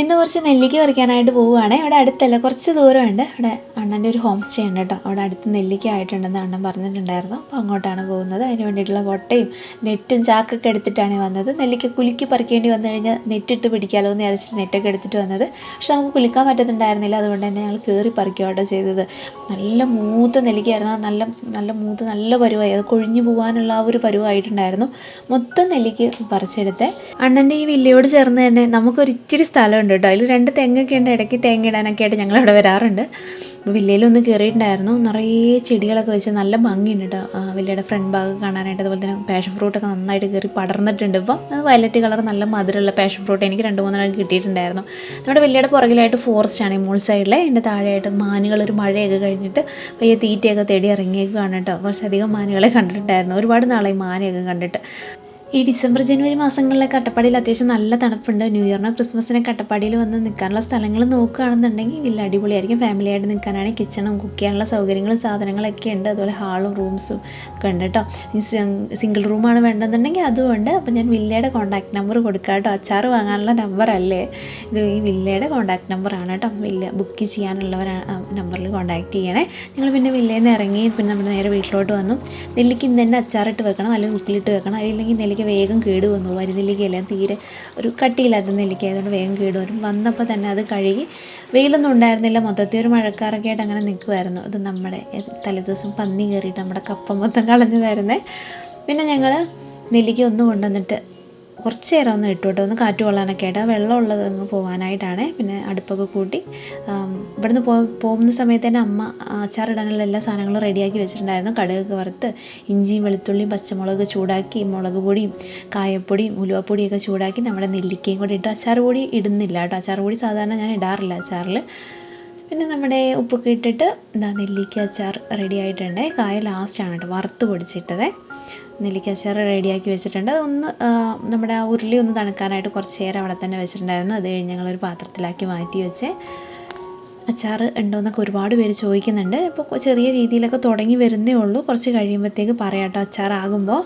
ഇന്ന് കുറച്ച് നെല്ലിക്ക പറിക്കാനായിട്ട് പോവുകയാണ്. ഇവിടെ അടുത്തല്ല കുറച്ച് ദൂരമുണ്ട്. ഇവിടെ അണ്ണന്റെ ഒരു ഹോം സ്റ്റേ ഉണ്ട് കേട്ടോ. അവിടെ അടുത്ത് നെല്ലിക്ക ആയിട്ടുണ്ടെന്ന് അണ്ണൻ പറഞ്ഞിട്ടുണ്ടായിരുന്നു. അപ്പോൾ അങ്ങോട്ടാണ് പോകുന്നത്. അതിന് വേണ്ടിയിട്ടുള്ള കൊട്ടയും നെറ്റും ചാക്കൊക്കെ എടുത്തിട്ടാണ് വന്നത്. നെല്ലിക്ക കുലുക്കി പറിക്കേണ്ടി വന്നു കഴിഞ്ഞാൽ നെറ്റിട്ട് പിടിക്കാമല്ലോ എന്ന് വിചാരിച്ചിട്ട് നെറ്റൊക്കെ എടുത്തിട്ട് വന്നത്. പക്ഷെ നമുക്ക് കുലിക്കാൻ പറ്റുന്നുണ്ടായിരുന്നില്ല അതുകൊണ്ട് തന്നെ ഞങ്ങൾ കയറി പറിക്കുക കേട്ടോ ചെയ്തത്. നല്ല മൂത്ത് നെല്ലിക്കയായിരുന്നു. നല്ല നല്ല മൂത്ത് നല്ല പരുവായി. അത് കൊഴിഞ്ഞു പോകാനുള്ള ആ ഒരു പരുവായിട്ടുണ്ടായിരുന്നു. മൊത്തം നെല്ലിക്ക് പറിച്ചെടുത്തേ. അണ്ണന്റെ ഈ വില്ലയോട് ചേർന്ന് തന്നെ നമുക്കൊരു ഇച്ചിരി സ്ഥലമുണ്ട് കേട്ടോ. അതിൽ രണ്ട് തെങ്ങൊക്കെ ഉണ്ട്. ഇടയ്ക്ക് തേങ്ങ ഇടാനൊക്കെ ആയിട്ട് ഞങ്ങൾ അവിടെ വരാറുണ്ട് വില്ലയിലൊന്ന് കയറിയിട്ടുണ്ടായിരുന്നു നിറയെ ചെടികളൊക്കെ വെച്ച് നല്ല ഭംഗിയുണ്ട് കേട്ടോ. വില്ലയുടെ ഫ്രണ്ട് ഭാഗം കാണാനായിട്ട് അതുപോലെ തന്നെ പാഷൻ ഫ്രൂട്ടൊക്കെ നന്നായിട്ട് കയറി പടർന്നിട്ടുണ്ട്. ഇപ്പം വയലറ്റ് കളർ നല്ല മധുരമുള്ള പാഷൻ ഫ്രൂട്ട് എനിക്ക് രണ്ട് മൂന്നെണ്ണം കിട്ടിയിട്ടുണ്ടായിരുന്നു. നമ്മുടെ വില്ലയുടെ പുറകിലായിട്ട് ഫോറസ്റ്റ് ആണ് മൂൾ സൈഡിലെ എന്റെ താഴെയായിട്ട് മാനുകൾ ഒരു മഴയൊക്കെ കഴിഞ്ഞിട്ട് പയ്യെ തീറ്റയൊക്കെ തേടി ഇറങ്ങിയേക്കാണ് കേട്ടോ. കുറച്ചധികം മാനുകളെ കണ്ടിട്ടുണ്ടായിരുന്നു. ഒരുപാട് നാളായി മാനയൊക്കെ കണ്ടിട്ട്. ഈ ഡിസംബർ ജനുവരി മാസങ്ങളിലെ അട്ടപ്പാടിയിൽ അത്യാവശ്യം നല്ല തണുപ്പുണ്ട്. ന്യൂ ഇയറിനോ ക്രിസ്മസിനൊക്കെ അട്ടപ്പാടിയിൽ വന്ന് നിൽക്കാനുള്ള സ്ഥലങ്ങൾ നോക്കുകയാണെന്നുണ്ടെങ്കിൽ വലിയ അടിപൊളിയായിരിക്കും. ഫാമിലിയായിട്ട് നിൽക്കാനാണെങ്കിൽ കിച്ചണും കുക്ക് ചെയ്യാനുള്ള സൗകര്യങ്ങളും സാധനങ്ങളൊക്കെ ഉണ്ട്. അതുപോലെ ഹാളും റൂംസും ഒക്കെ ഉണ്ട് കേട്ടോ. സിംഗിൾ റൂമാണ് വേണ്ടതെന്നുണ്ടെങ്കിൽ അതും ഉണ്ട്. അപ്പോൾ ഞാൻ വില്ലയുടെ കോൺടാക്ട് നമ്പർ കൊടുക്കാം കേട്ടോ. അച്ചാർ വാങ്ങാനുള്ള നമ്പർ അല്ലേ? ഇത് ഈ വില്ലയുടെ കോൺടാക്ട് നമ്പറാണ് കേട്ടോ. വില്ല ബുക്ക് ചെയ്യാനുള്ളവരാണ് നമ്പറിൽ കോൺടാക്ട് ചെയ്യണേ. ഞങ്ങൾ പിന്നെ വില്ലയിൽ നിന്ന് ഇറങ്ങി പിന്നെ നമ്മുടെ നേരെ വീട്ടിലോട്ട് വന്നു. നെല്ലിക്ക് ഇന്ന് തന്നെ അച്ചാറിട്ട് വെക്കണം അല്ലെങ്കിൽ ഉപ്പിലിട്ട് വെക്കണം. അല്ലെങ്കിൽ നെല്ലിക്ക വേഗം കേട് വന്നു. വരിനെല്ലിക്കയെല്ലാം തീരെ ഒരു കട്ടിയില്ലാത്ത നെല്ലിക്ക ആയതുകൊണ്ട് വേഗം കേട് വരും. വന്നപ്പോൾ തന്നെ അത് കഴുകി വെയിലൊന്നും ഉണ്ടായിരുന്നില്ല. മൊത്തത്തിൽ ഒരു മഴക്കാറൊക്കെ ആയിട്ട് അങ്ങനെ നിൽക്കുമായിരുന്നു അത് നമ്മുടെ തലേദിവസം പന്നി കയറിയിട്ട് നമ്മുടെ കപ്പ മൊത്തം കളഞ്ഞതായിരുന്നേ. പിന്നെ ഞങ്ങൾ നെല്ലിക്ക ഒന്ന് കൊണ്ടുവന്നിട്ട് കുറച്ച് നേരം ഒന്ന് ഇട്ടു കേട്ടോ ഒന്ന് കാറ്റ് കൊള്ളാനൊക്കെ ആയിട്ട്. വെള്ളം ഉള്ളത് അങ്ങ് പോകാനായിട്ടാണ് പിന്നെ അടുപ്പൊക്കെ കൂട്ടി ഇവിടുന്ന് പോ പോകുന്ന സമയത്ത് തന്നെ അമ്മ അച്ചാറിടാനുള്ള എല്ലാ സാധനങ്ങളും റെഡിയാക്കി വെച്ചിട്ടുണ്ടായിരുന്നു. കടുകൊക്കെ വറുത്ത് ഇഞ്ചിയും വെളുത്തുള്ളിയും പച്ചമുളക് ചൂടാക്കി മുളക് പൊടിയും കായപ്പൊടിയും ഉലുവപ്പൊടിയൊക്കെ ചൂടാക്കി നമ്മുടെ നെല്ലിക്കയും കൂടി ഇട്ട്. അച്ചാർ പൊടി ഇടുന്നില്ല കേട്ടോ. അച്ചാർ പൊടി സാധാരണ ഞാൻ ഇടാറില്ല അച്ചാറിൽ. പിന്നെ നമ്മുടെ ഉപ്പൊക്കെ ഇട്ടിട്ട് എന്താ നെല്ലിക്ക അച്ചാർ റെഡി ആയിട്ടുണ്ട്. കായ ലാസ്റ്റാണ് കേട്ടോ. വറുത്ത് പൊടിച്ചിട്ടത്. നെല്ലിക്ക അച്ചാർ റെഡിയാക്കി വെച്ചിട്ടുണ്ട്. അതൊന്ന് നമ്മുടെ ആ ഉരുളി ഒന്ന് തണുക്കാനായിട്ട് കുറച്ച് നേരം അവിടെ തന്നെ വെച്ചിട്ടുണ്ടായിരുന്നു. അത് കഴിഞ്ഞ് ഞങ്ങളൊരു പാത്രത്തിലാക്കി മാറ്റി വെച്ച്. അച്ചാർ ഉണ്ടോയെന്നൊക്കെ ഒരുപാട് പേര് ചോദിക്കുന്നുണ്ട്. ഇപ്പോൾ ചെറിയ രീതിയിലൊക്കെ തുടങ്ങി വരുന്നേ ഉള്ളൂ. കുറച്ച് കഴിയുമ്പോഴത്തേക്ക് പറയാം കേട്ടോ അച്ചാറാകുമ്പോൾ